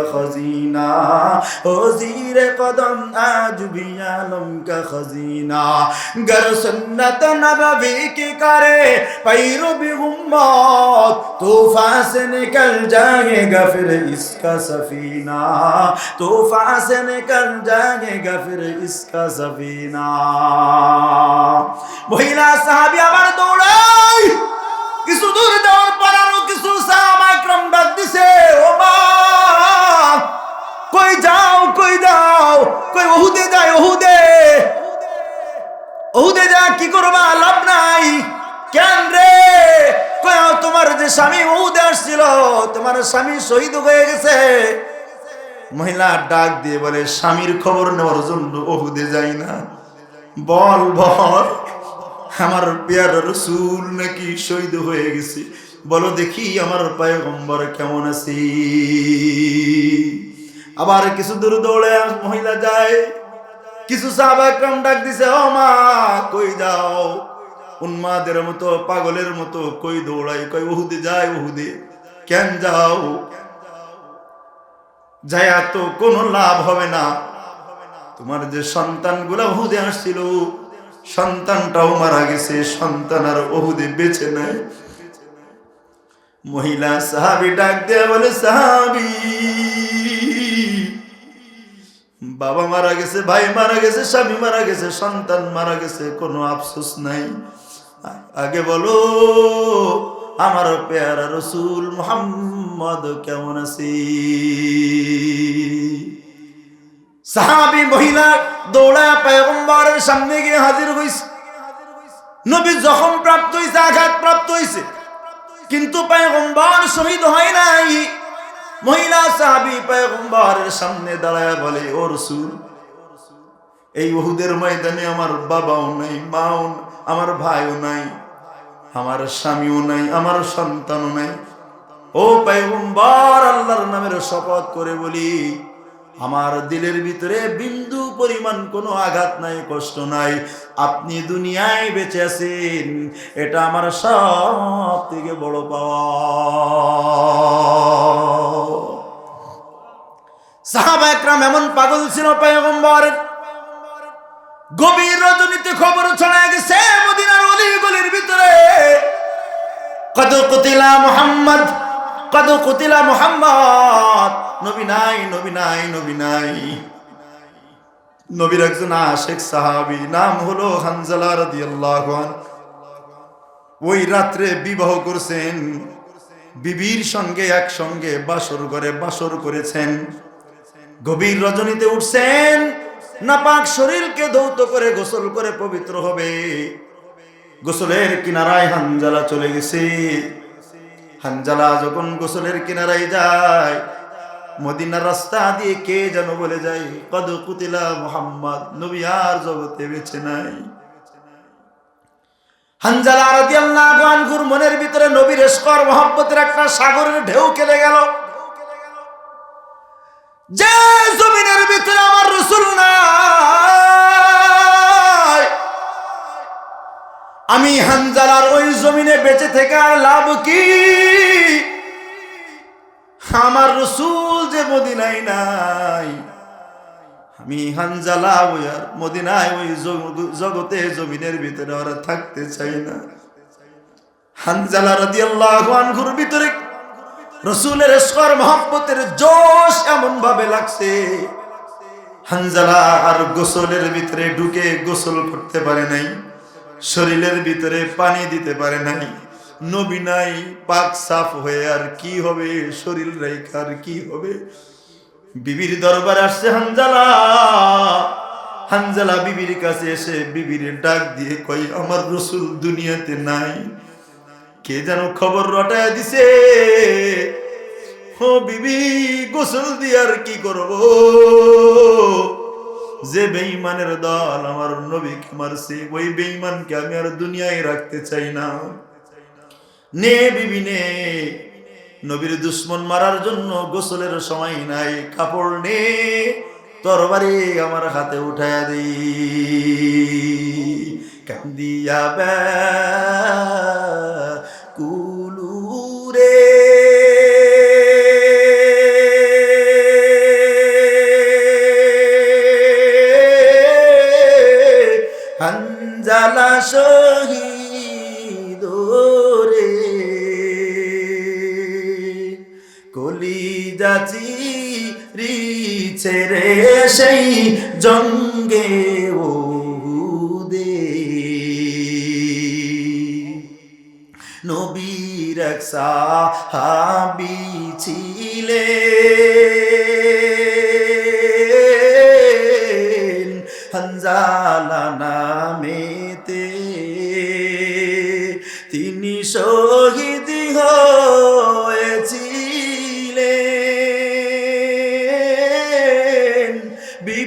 का खजीना ओ जीर कदम आज भी आलम का खजीना गर सुन्नत नबवी की करे पैरो भी उम्मत तूफान से निकल जाएगा फिर इसका सफीना तूफान से निकल जाएगा फिर इसका सफीना মহিলা সাহাবি আবার দৌড়াই কি করবা? লাভ নাই। কেন রে? তোমার যে স্বামী ওহুদে আসছিল, তোমার স্বামী শহীদ হয়ে গেছে। মহিলা ডাক দিয়ে বলে, স্বামীর খবর নেওয়ার জন্য ওহুদে যাই না। বল বল। আমার পেয়ার রসুল নাকি শহীদ হয়ে গেছে। বলো দেখি আমার পায়গম্বর কেমন আছি? আবার কিছু দূর দৌড়ে মহিলা যায়। কিছু সাহাবাকরাম ডাক দিছে, ও মা, কই যাও? উন্মাদের মতো, পাগলের মতো কই দৌড়াই কই ওহুদে যায় ওহুদে কেন যাও? যায়া তো কোনো লাভ হবে না। তোমার যে সন্তানগুলো ওহুদে আসছিল, সন্তানটাও মারা গেছে, সন্তান আর ওহুদে বেছে নাই। মহিলা সাহাবি ডাক দেয়া বলে, সাহাবি বাবা মারা গেছে, ভাই মারা গেছে, স্বামী মারা গেছে, সন্তান মারা গেছে, কোনো আফসোস নাই। আগে বলো, আমার পেয়ারা রসুল মোহাম্মদ কেমন আছি? সাহাবি মহিলা দৌড়া পেগম্বরের সামনে গিয়ে হাজির হইছে। নবী জখম প্রাপ্ত হইছে, আঘাত প্রাপ্ত হইছে, কিন্তু পেগম্বর শহীদ হয় নাই। মহিলা সাহাবি পায়গম্বরের সামনে দাঁড়ায় বলে, ও রসুল, এই ওহুদের ময়দানে আমার বাবাও নাই, মাও, আমার ভাইও নাই, আমার স্বামীও নাই, আমার সন্তানও নাই। ও পায়গম্বর, আল্লাহর নামের শপথ করে বলি আমার দিলের ভিতরে বিন্দু পরিমাণ কোনো আঘাত নাই, কষ্ট নাই। আপনি দুনিয়ায় বেঁচে আছেন, এটা আমার সব থেকে বড় পাওয়া। একরাম এমন পাগল ছিল পয়গম্বরের গভীর রজনীতে খবর ছড়ায় গেছে, মদিনার অলি গলির ভিতরে। কত কুতিলা মোহাম্মদ কত কুতিলা মোহাম্মদ। নবী নাই নবী নাই নবী নাই। নবীর একজন আশেখ সাহাবি, নাম হলো হানজালা রাদিয়াল্লাহু আনহু। ওই রাত্রে বিবাহ করছেন। বিবির সঙ্গে একসঙ্গে বাসর ঘরে বাসর করেছেন। গভীর রজনীতে উঠছেন। নাপাক শরীরকে ধৌত করে গোসল করে পবিত্র হবে। গোসলের কিনারায় হানজালা চলে গেছে। হানজালা যখন গোসলের কিনারায় যায়, মদিনার রাস্তা দিয়ে কে যেন বলে যায়, কদ কুতিলা মোহাম্মদ, নবী আর জগতে বেছে নাই। মনের ভিতরে নবীর এসকর মহব্বতের একটা সাগরের ঢেউ খেলে গেল। যে জমিনের ভিতরে আমার রসুল নাই আমি হানজালার ওই জমিনে বেঁচে থেকে আর লাভ কি? আমার রসুল যে মদিনাই নাই, আমি হানজালা ওই আর মদিনায় ওই জগতে জমিনের ভিতরে ওরা থাকতে চাই না। হানজালা রাদিয়াল্লাহু আনহুর ভিতরে রসুলের স্কর মহব্বতের জোশ এমন ভাবে লাগছে। হানজালা আর গোসলের ভিতরে ঢুকে গোসল করতে পারে নাই। শরীরের ভিতরে পানি দিতে পারে নাই। নবী নাই, পাক সাফ হয়ে আর কি হবে? শরীর রেখার কি হবে? বিবির দরবার আসছে হানজালা। হানজালা বিবির কাছে এসে বিবির ডাক দিয়ে কই আমার রসুল দুনিয়াতে নাই। কে যেন খবর রটায় দিছে। ও বিবি, গোসল দিয়ে আর কি করব? যে বেঈমানের দল আমার নবীকে মারছে, ওই বেঈমানকে আমি আর দুনিয়ায় রাখতে চাই না। নে বিবি নে। নবীর দুশ্মন মারার জন্য গোসলের সময় নাই, কাপড় নে, তরবারি আমার হাতে উঠায় দিই কান্দিয়া হানজালা শহীদ রে। কলি যাচি রিছে রে সেই জঙ্গে ও নবীর এক সাহাবি ছিলেন হানজালা নামেতে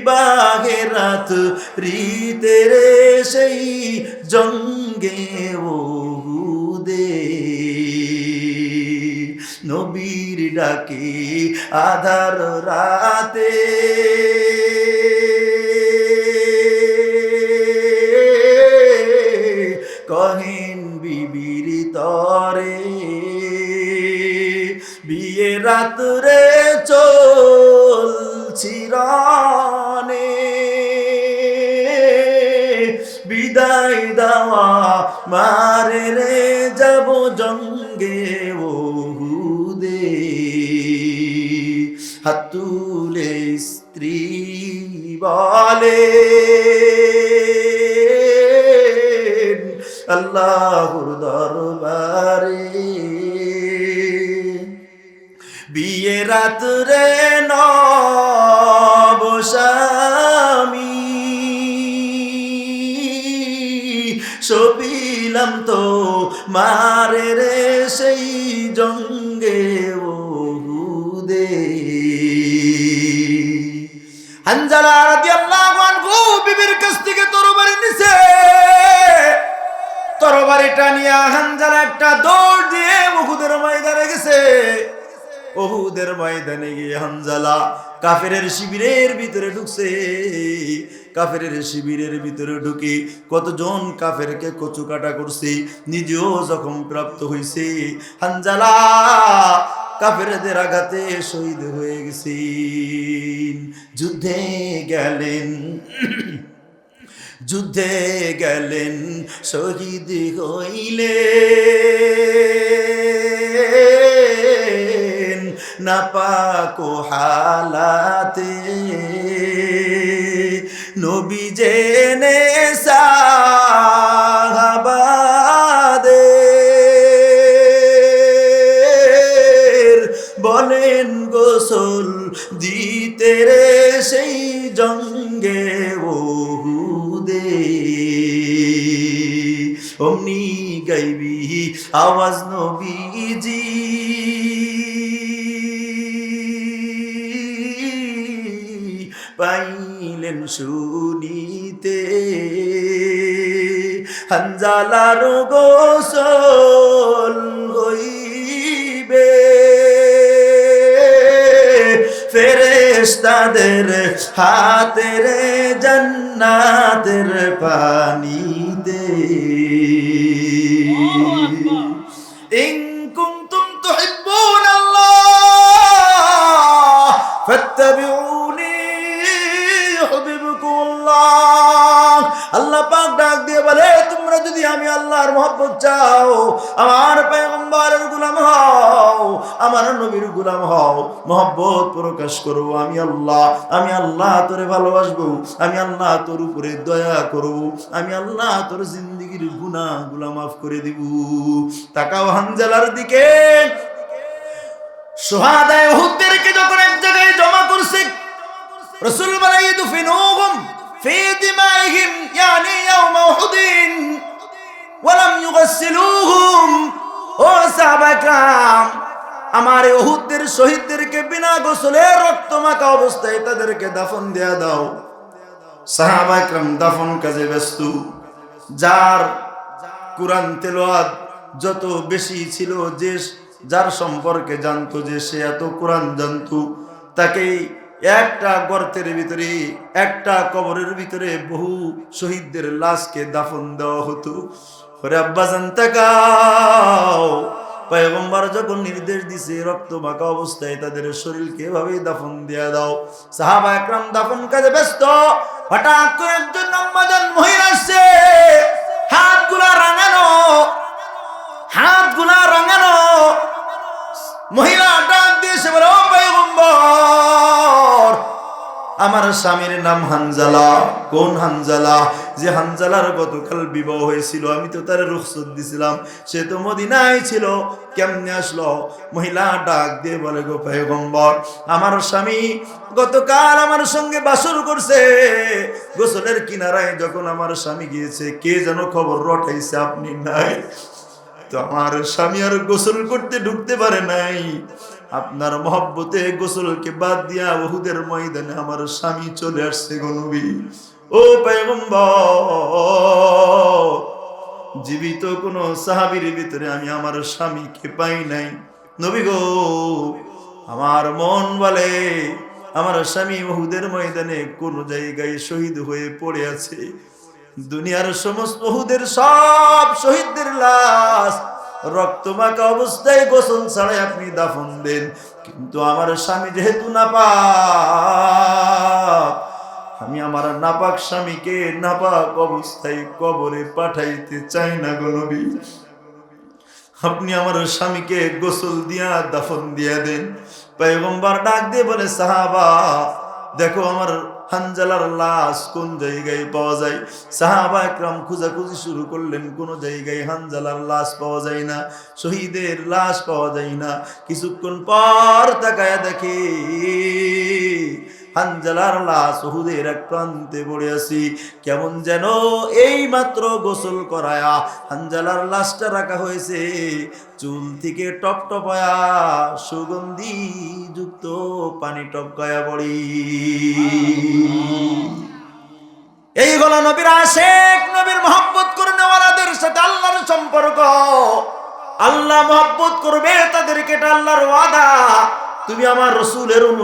বিবাহের রাত, রীতের সেই জঙ্গে ওহুদে। নবীর ডাকে আধার রাতে। কহেন বিবির তরে বিয়ে রাত্রে চলছি রানে বিদায় দেওয়া মারে রে যাব জঙ্গে ওহুদে। হাতুলে স্ত্রী বলে, আল্লাহর দরবারে বিয়ে রাত্রে নবসামী সপিলাম তো মারে রে সেই জঙ্গে ওহুদে। হানজালা রাদিয়াল্লাহু আনহু বিবির কাছ থেকে তরবারি নিছে। তরবারিটা নিয়ে হানজালা একটা দৌড় দিয়ে ওহুদের ময়দানে গেছে। ওহুদের ময়দানে গিয়ে হানজালা কাফেরের শিবিরের ভিতরে ঢুকছে। কাফেরের শিবিরের ভিতরে ঢুকে কতজন কাফেরকে কচু কাটা করছে, নিজেও জখম প্রাপ্ত হয়েছে হানজালা কাফেরদের আঘাতে শহীদ হয়ে গেছেন। যুদ্ধে গেলেন যুদ্ধে গেলেন, শহীদ হইলে নাপাকো হালাতে। নবী জেনে সাহাবাদের বলেন, গোসল দিতে রে সেই জঙ্গে ওহুদে। অমনি গাইবি আওয়াজ নবীজি পাইলেন শুনিতে হানজালার গোসল হইবে। ফেরেস্তাদের হাতের জন্নাতের পানি আমি আল্লাহর মহব্বত চাও, আমার পয়গম্বরের গোলাম হও, আমার নবীর গোলাম হও, মহব্বত প্রকাশ করো আমি আল্লাহ আমি আল্লাহ তোরে ভালোবাসবো, আমি আল্লাহ তোর উপরে দয়া করব, আমি আল্লাহ তোর জিন্দগির গুনাহগুলা মাফ করে দিব। তাকাও হানজালার দিকে। সোহাদায় উহুদদেরকে যখন এক জায়গায় জমা করছে, রসুল বলে, ইদফিনুহুম ফি দিমাইহিম, ইয়ানি ইয়াউম উহুদিন। ওয়ালাম ইউগসিলুহুম ও সাহাবাকরাম আমার উহুদদের শহীদদেরকে বিনা গোসলে রক্ত মাখা অবস্থায় তাদেরকে দাফন দেয়া দাও। সাহাবাকরাম দাফন কাজে ব্যস্ত, যার কোরআন তেলাওয়াত যত বেশি ছিল যে যার সম্পর্কে জানতো যে সে এত কোরআন জানতো তাকে একটা গর্তের ভিতরে, একটা কবরের ভিতরে বহু শহীদদের লাশকে দাফন দেওয়া হতো। ওরে আব্বা জানতাকাও পয়গম্বর যখন নির্দেশ দিছে, রক্ত মাখা অবস্থায় তাদের শরীরকে এভাবেই দাফন দিয়া দাও। সাহাবা একরাম দাফন কাজে ব্যস্ত। হঠাৎ করে একজন আম্মাজান মহিলা আসছে। হাতগুলা রাঙানো হাতগুলা রাঙানো। মহিলা ডাক দিয়েছে, বলে, ও পয়গম্বর, আমার স্বামীর নাম হানজালা। কোন হানজালা? যে হানজালার গতকাল বিবাহ হয়েছিল, আমি তো তার রুখসত দিছিলাম। সে তো মদিনায় ছিল। কেমনে আসলো? মহিলা ডাক দিয়ে বলে, গো পয়গম্বর, আমার স্বামী গতকাল আমার সঙ্গে বাসর করছে। গোসলের কিনারায় যখন আমার স্বামী গিয়েছে, কে যেন খবর রটাইছে আপনি নাই। তো আমার স্বামী আর গোসল করতে ঢুকতে পারে নাই। আপনার মহব্বতে গোসলকে বাদ দিয়া বহুদের ময়দানে আমার স্বামী চলে আসছে গনবী ও জীবিত কোন সাহাবির ভিতরে আমি আমার স্বামীকে পাই নাই। নবী গো, আমার মন বলে, আমার স্বামী বহুদের ময়দানে কোন জায়গায় শহীদ হয়ে পড়ে আছে। দুনিয়ার সমস্ত বহুদের সব শহীদদের লাশ রক্তমাখা অবস্থায় গোসল ছাড়াই আপনি দাফন দেন। কিন্তু আমার স্বামী যেহেতু না আমি আমার নাপাক স্বামীকে নাপাক অবস্থায় কবরে পাঠাইতে চাই না গো নবী। আপনি আমার স্বামীকে গোসল দিয়া, দাফন দিয়া দেন। পয়গম্বর ডাক দিয়ে বলে, সাহাবা, দেখো আমার হানজালার লাশ কোন জায়গায় পাওয়া যায়? সাহাবা একরাম খুঁজাখুঁজি শুরু করলেন, কোন জায়গায় হানজালার লাশ পাওয়া যায় না, শহীদের লাশ পাওয়া যায় না। কিছুক্ষণ পর তাকায় দেখে হানজালার লাশ ওহুদের এক প্রান্তে পড়ে আছি। কেমন যেন এই মাত্র গোসল করায়া হানজালার লাশটা রাখা হয়েছে। চুল থেকে টপ টপায়া সুগন্ধি যুক্ত পানি টপকায়া পড়ি। এই হলো নবীর আশেক, নবীর মহব্বত করে নেওয়ালাদের সাথে আল্লাহর সম্পর্ক। আল্লাহ মহব্বত করবে তাদেরকে এটা আল্লাহর ওয়াদা। তুমি আমার রসুলের অনু